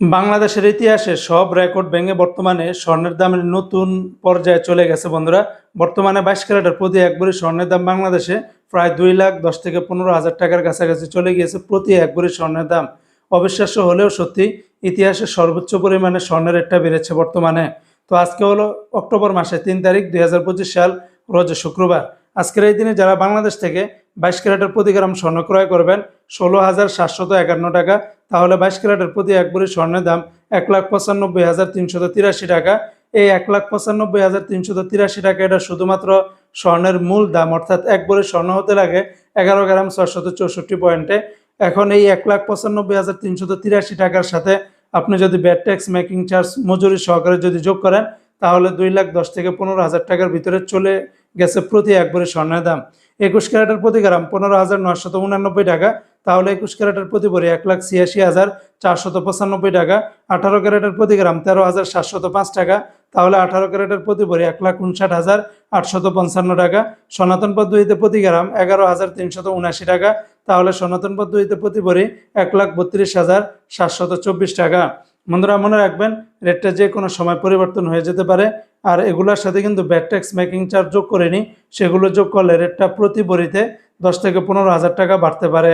বাংলাদেশের ইতিহাসে সব রেকর্ড ভেঙে বর্তমানে স্বর্ণের দামের নতুন পর্যায়ে চলে গেছে, বন্ধুরা। বর্তমানে বাইশ ক্যারেটের প্রতি এক ভরি স্বর্ণের দাম বাংলাদেশে প্রায় দুই লাখ দশ থেকে পনেরো হাজার টাকার কাছাকাছি চলে গিয়েছে প্রতি এক ভরি স্বর্ণের দাম। অবিশ্বাস্য হলেও সত্যি, ইতিহাসে সর্বোচ্চ পরিমাণে স্বর্ণের রেটটা বেড়েছে বর্তমানে। তো আজকে হলো অক্টোবর মাসে তিন তারিখ দুই হাজার পঁচিশ সাল, রোজ শুক্রবার। আজকের এই দিনে যারা বাংলাদেশ থেকে বাইশ ক্যারেটের প্রতি গ্রাম স্বর্ণ ক্রয় করবেন, ষোলো হাজার সাতশত একান্ন টাকা তাহলে বাইশ ক্যারেটের প্রতি এক ভরি স্বর্ণের দাম এক লাখ পঁচানব্বই হাজার তিনশত তিরাশি টাকা। এই এক লাখ পঁচানব্বই হাজার তিনশত তিরাশি টাকা এটা শুধুমাত্র স্বর্ণের মূল দাম, অর্থাৎ এক ভরি স্বর্ণ হতে লাগে এগারো গ্রাম ছশত চৌষট্টি পয়েন্টে। এখন এই এক লাখ পঁচানব্বই হাজার তিনশত তিরাশি টাকার সাথে আপনি যদি ব্যাট ট্যাক্স, মেকিং চার্জ, মজুরি সহকারে যদি যোগ করেন, তাহলে দুই লাখ দশ থেকে পনেরো হাজার টাকার ভিতরে চলে গেছে প্রতি এক ভরি স্বর্ণের দাম। একুশ ক্যারেটের প্রতি গ্রাম পনেরো হাজার নয়শত উনানব্বই টাকা তাহলে একুশ ক্যারেটের প্রতি ভরি এক লাখ ছিয়াশি হাজার চারশত পঁচানব্বই টাকা। আঠারো ক্যারেটের প্রতি গ্রাম তেরো হাজার সাতশত পাঁচ টাকা। তাহলে আঠারো ক্যারেটের প্রতি ভরি এক লাখ উনষাট হাজার আটশত পঞ্চান্ন টাকা। সনাতন পদ্ধতিতে প্রতি গ্রাম এগারো হাজার তিনশত উনাশি টাকা। তাহলে সনাতন পদ্ধতিতে প্রতি ভরি এক লাখ বত্রিশ হাজার সাতশত চব্বিশ টাকা। বন্ধুরা, মনে রাখবেন, রেটটা যে কোনো সময় পরিবর্তন হয়ে যেতে পারে। আর এগুলোর সাথে কিন্তু ব্যাট ট্যাক্স মেকিং চার্জ যোগ করে নিই। সেগুলো যোগ করলে রেটটা প্রতি বড়িতে দশ থেকে পনেরো হাজার টাকা বাড়তে পারে।